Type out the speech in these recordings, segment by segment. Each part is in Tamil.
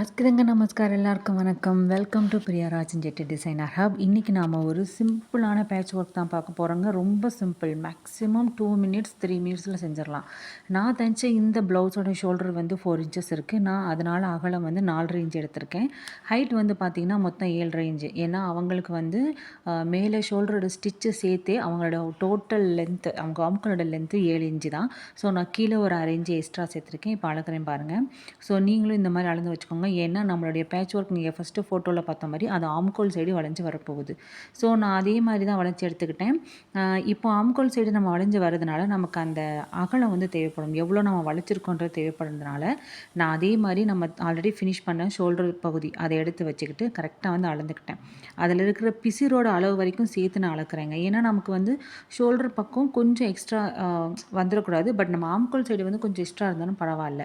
அஸ்கிரங்க நமஸ்கார் எல்லாருக்கும் வணக்கம். Welcome to Priyarajan Jetty designer hub இன்றைக்கி நாம் ஒரு சிம்பிளான பேட்ச் ஒர்க் தான் பார்க்க போகிறோங்க ரொம்ப simple maximum two minutes three மினிட்ஸில் செஞ்சிடலாம். நான் தைச்ச இந்த ப்ளவுஸோட ஷோல்டர் வந்து ஃபோர் இன்ச்சஸ் இருக்குது நான் அதனால் அகலம் வந்து நாலரை இன்ச் எடுத்திருக்கேன். ஹைட் வந்து பார்த்திங்கன்னா மொத்தம் ஏழரை இன்ச்சு ஏன்னா அவங்களுக்கு வந்து மேலே ஷோல்டரோட ஸ்டிச்சு சேர்த்தே அவங்களோட டோட்டல் லென்த்து அவங்க ஆம்களோட லென்த்து ஏழு இன்ச்சு தான். ஸோ நான் கீழே ஒரு அரை இன்ச்சு எக்ஸ்ட்ரா சேர்த்துருக்கேன். இப்போ அளக்குறேன் பாருங்கள் ஸோ நீங்களும் இந்த மாதிரி அளந்து வச்சுக்கோங்க. ஏன்னா நம்மளுடைய பேட்ச் ஒர்க் நீங்கள் ஃபஸ்ட்டு ஃபோட்டோவில் பார்த்த மாதிரி அது ஆம்கோல் சைடு வளைஞ்சு வரப்போகுது. ஸோ நான் அதே மாதிரி தான் வளைச்சி எடுத்துக்கிட்டேன். இப்போ ஆம்கோல் சைடு நம்ம வளைஞ்சு வரதுனால நமக்கு அந்த அகலம் வந்து தேவைப்படும். எவ்வளோ நம்ம வளைச்சிருக்கோன்றது தேவைப்படுறதுனால நான் அதே மாதிரி நம்ம ஆல்ரெடி ஃபினிஷ் பண்ண ஷோல்டர் பகுதி அதை எடுத்து வச்சுக்கிட்டு கரெக்டாக வந்து அளந்துக்கிட்டேன். அதில் இருக்கிற பிசிரோட அளவு வரைக்கும் சேர்த்து நான் அளக்குறேங்க. ஏன்னா நமக்கு வந்து ஷோல்டர் பக்கம் கொஞ்சம் எக்ஸ்ட்ரா வந்துடக்கூடாது. பட் நம்ம ஆம்கோல் சைடு வந்து கொஞ்சம் எக்ஸ்ட்ரா இருந்தாலும் பரவாயில்ல.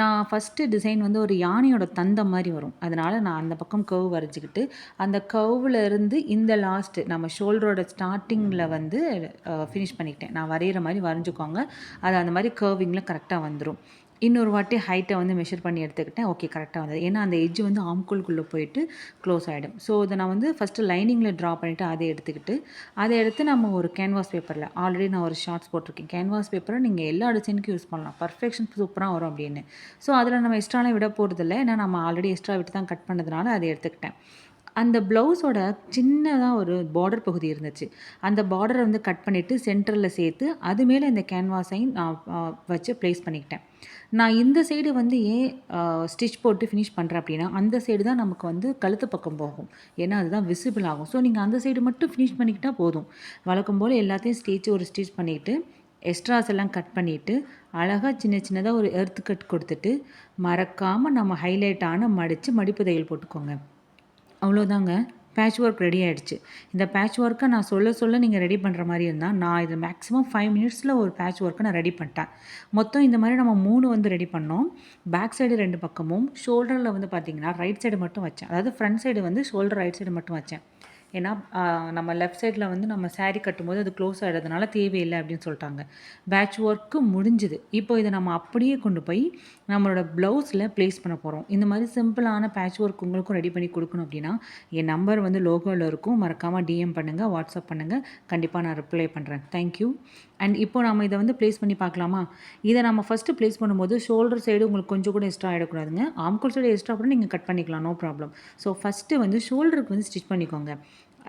நான் ஃபஸ்ட்டு டிசைன் வந்து ஒரு யானையோட தந்த மாதிரி வரும். அதனால் நான் அந்த பக்கம் கவ் வரைஞ்சிக்கிட்டு அந்த கவ்வில் இருந்து இந்த லாஸ்ட்டு நம்ம ஷோல்டரோட ஸ்டார்டிங்கில் வந்து ஃபினிஷ் பண்ணிக்கிட்டேன். நான் வரைகிற மாதிரி வரைஞ்சிக்கோங்க. அது அந்த மாதிரி கர்விங்கில் கரெக்டாக வந்துடும் இன்னொரு வாட்டி ஹைட்டை வந்து மெஷர் பண்ணி எடுத்துக்கிட்டேன். ஓகே கரெக்டாக வந்தது. ஏன்னா அந்த எஜ்ஜு வந்து ஆம்கூல்குள்ளே போயிட்டு க்ளோஸ் ஆகிடும் ஸோ இதை நான் வந்து ஃபஸ்ட்டு லைனிங்கில் ட்ரா பண்ணிவிட்டு அதை எடுத்துக்கிட்டு அதை எடுத்து நம்ம ஒரு கேன்வாஸ் பேப்பரில் ஆல்ரெடி நான் ஒரு ஷார்ட்ஸ் போட்டிருக்கேன். கேன்வாஸ் பேப்பரை நீங்கள் எல்லா டிசைனுக்கும் யூஸ் பண்ணலாம். பர்ஃபெக்ஷன் சூப்பராக வரும் அப்படின்னு. ஸோ அதில் நம்ம எக்ஸ்ட்ராலாம் விட போகிறதில்ல ஏன்னா நம்ம ஆல்ரெடி எக்ஸ்ட்ரா விட்டு தான் கட் பண்ணதுனால அதை எடுத்துக்கிட்டேன். அந்த ப்ளவுஸோட சின்னதாக ஒரு பார்டர் பகுதி இருந்துச்சு. அந்த பார்டரை வந்து கட் பண்ணிவிட்டு சென்டரில் சேர்த்து அது மேலே இந்த கேன்வாஸையும் நான் வச்சு ப்ளேஸ் பண்ணிக்கிட்டேன். நான் இந்த சைடு வந்து ஏன் ஸ்டிச் போட்டு ஃபினிஷ் பண்ணுறேன் அப்படின்னா அந்த சைடு தான் நமக்கு வந்து கழுத்து பக்கம் போகும். ஏன்னா அதுதான் விசிபிள் ஆகும். ஸோ நீங்கள் அந்த சைடு மட்டும் ஃபினிஷ் பண்ணிக்கிட்டால் போதும். வழக்கம் போல் எல்லாத்தையும் ஸ்டிச் ஒரு ஸ்டிச் பண்ணிவிட்டு எக்ஸ்ட்ராஸ் எல்லாம் கட் பண்ணிவிட்டு அழகாக சின்ன சின்னதாக ஒரு எர்த்து கட் கொடுத்துட்டு மறக்காமல் நம்ம ஹைலைட்டான மடித்து மடிப்பு தையல் போட்டுக்கோங்க. அவ்வளோதாங்க. பேட்ச் ஒர்க் ரெடி ஆகிடுச்சு இந்த பேட்ச் ஒர்க்கை நான் சொல்ல சொல்ல நீங்கள் ரெடி பண்ணுற மாதிரி இருந்தால் நான் இது மேக்ஸிமம் ஃபைவ் மினிட்ஸில் ஒரு பேட்ச் ஒர்க்கை நான் ரெடி பண்ணிட்டேன். மொத்தம் இந்த மாதிரி நம்ம மூணு வந்து ரெடி பண்ணோம். பேக் சைடு ரெண்டு பக்கமும் ஷோல்டரில் வந்து பார்த்திங்கன்னா ரைட் சைடு மட்டும் வச்சேன். அதாவது ஃப்ரண்ட் சைடு வந்து ஷோல்டர் ரைட் சைடு மட்டும் வச்சேன். ஏன்னா நம்ம லெஃப்ட் சைடில் வந்து நம்ம சாரீ கட்டும்போது அது க்ளோஸ் ஆகிடுறதுனால தேவையில்லை அப்படின்னு சொல்லிட்டாங்க. பேட்ச் ஒர்க்கு முடிஞ்சுது. இப்போ இதை நம்ம அப்படியே கொண்டு போய் நம்மளோட ப்ளவுஸில் ப்ளேஸ் பண்ண போகிறோம் இந்த மாதிரி சிம்பிளான பேட்ச் ஒர்க் உங்களுக்கும் ரெடி பண்ணி கொடுக்கணும் அப்படின்னா என் நம்பர் வந்து லோகோவில் இருக்கும். மறக்காமல் டிஎம் பண்ணுங்கள் வாட்ஸ்அப் பண்ணுங்கள் கண்டிப்பாக நான் ரிப்ளை பண்ணுறேன் தேங்க்யூ அண்ட் இப்போ நம்ம இதை வந்து ப்ளேஸ் பண்ணி பார்க்கலாமா? இதை நம்ம ஃபஸ்ட்டு ப்ளேஸ் பண்ணும்போது ஷோல்டர் சைடு உங்களுக்கு கொஞ்சம் கூட எக்ஸ்ட்ரா ஆகிடக்கூடாதுங்க ஆம்கோல் சைடு எக்ஸ்ட்ரா கூட நீங்கள் கட் பண்ணிக்கலாம் நோ ப்ராப்ளம் ஸோ ஃபஸ்ட்டு வந்து ஷோல்டருக்கு வந்து ஸ்டிச் பண்ணிக்கோங்க.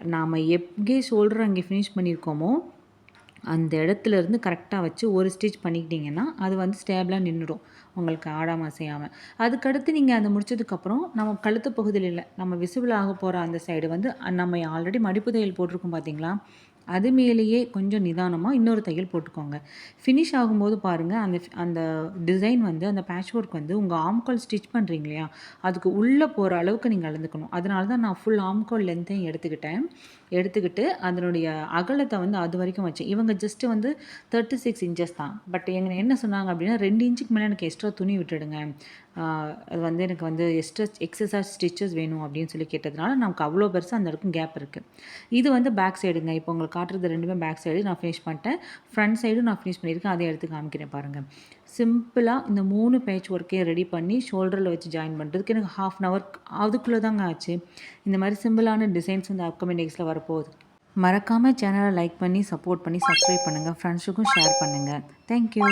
நாம் எங்கே ஷோல்டர் அங்கே ஃபினிஷ் பண்ணியிருக்கோமோ அந்த இடத்துல இருந்து கரெக்டாக வச்சு ஒரு ஸ்டிச் பண்ணிக்கிட்டிங்கன்னா அது வந்து ஸ்டேபிளாக நின்றுடும் உங்களுக்கு ஆடாமல் அசையாமல் அதுக்கடுத்து நீங்கள் அதை முடிச்சதுக்கப்புறம் நம்ம கழுத்து பகுதியில் இல்லை நம்ம விசிபிள் ஆக போகிற அந்த சைடு வந்து நம்ம ஆல்ரெடி மடிப்பு தையல் போட்டிருக்கோம் பார்த்தீங்களா அது மேலேயே கொஞ்சம் நிதானமாக இன்னொரு தையல் போட்டுக்கோங்க. ஃபினிஷ் ஆகும்போது பாருங்கள் அந்த அந்த டிசைன் வந்து அந்த பேட்ச் ஒர்க் வந்து உங்கள் ஆம்கால் ஸ்டிச் பண்ணுறீங்க இல்லையா? அதுக்கு உள்ளே போகிற அளவுக்கு நீங்கள் அளந்துக்கணும். அதனால தான் நான் ஃபுல் ஆம்கால் லென்த்தையும் எடுத்துக்கிட்டேன். எடுத்துக்கிட்டு அதனுடைய அகலத்தை வந்து அது வரைக்கும் வச்சேன் இவங்க ஜஸ்ட்டு வந்து தேர்ட்டி சிக்ஸ் இன்ச்சஸ் தான். பட் எங்களை என்ன சொன்னாங்க அப்படின்னா ரெண்டு இன்ச்சுக்கு மேலே எனக்கு எக்ஸ்ட்ரா துணி விட்டுடுங்க. அது வந்து எனக்கு வந்து எக்ஸ்ட்ரா எக்ஸசைஸ் ஸ்டிச்சஸ் வேணும் அப்படின்னு சொல்லி கேட்டதுனால நமக்கு அவ்வளோ பெருசாக அந்த இடக்கும் கேப் இருக்குது இது வந்து பேக் சைடுங்க இப்போ உங்களுக்கு காட்டுறது ரெண்டுமே பேக் சைடு நான் ஃபினிஷ் பண்ணிட்டேன். ஃப்ரண்ட் சைடும் நான் ஃபினிஷ் பண்ணியிருக்கேன். அதே எடுத்து காமிக்கிறேன் பாருங்கள் சிம்பிளாக இந்த மூணு பேட்ச் ஒர்க்கே ரெடி பண்ணி ஷோல்டரில் வச்சு ஜாயின் பண்ணுறதுக்கு எனக்கு ஹாஃப் அன் ஹவர் அதுக்குள்ளே தாங்க ஆச்சு. இந்த மாதிரி சிம்பிளான டிசைன்ஸ் வந்து அப்கமிங் டேஸில் வரப்போகுது. மறக்காமல் சேனலை லைக் பண்ணி சப்போர்ட் பண்ணி சப்ஸ்கிரைப் பண்ணுங்கள் ஃப்ரெண்ட்ஸுக்கும் ஷேர் பண்ணுங்கள் தேங்க்யூ